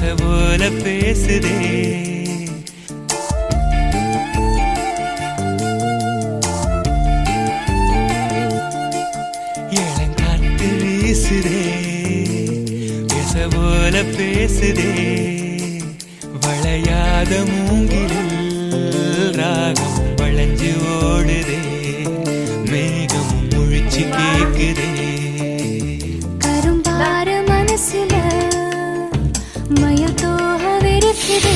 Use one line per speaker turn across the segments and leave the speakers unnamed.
ஆசை போல பேசுதே. இளங்காத்து வீசுதே. பேச போல பேசுதே. வளையாத
மூங்கில் மயத்தோக வெறுக்குது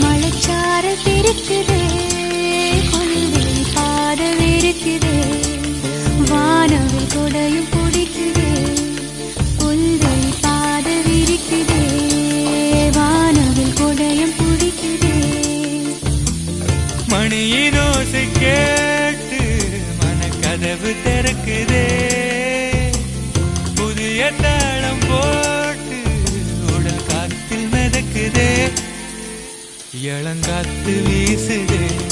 மழைச்சார திருக்குது கொள்வெளி பாத வெறுக்குது வானவில் கொடையும் பிடிக்குது புல்வெளி பாத விரிக்குது. வானவில் கொடையும் பிடிக்குது
மணியின் ஓசை கேட்டு மனக்கதவு திறக்குதே. மிதக்குதே இளங்காத்து வீசுதே.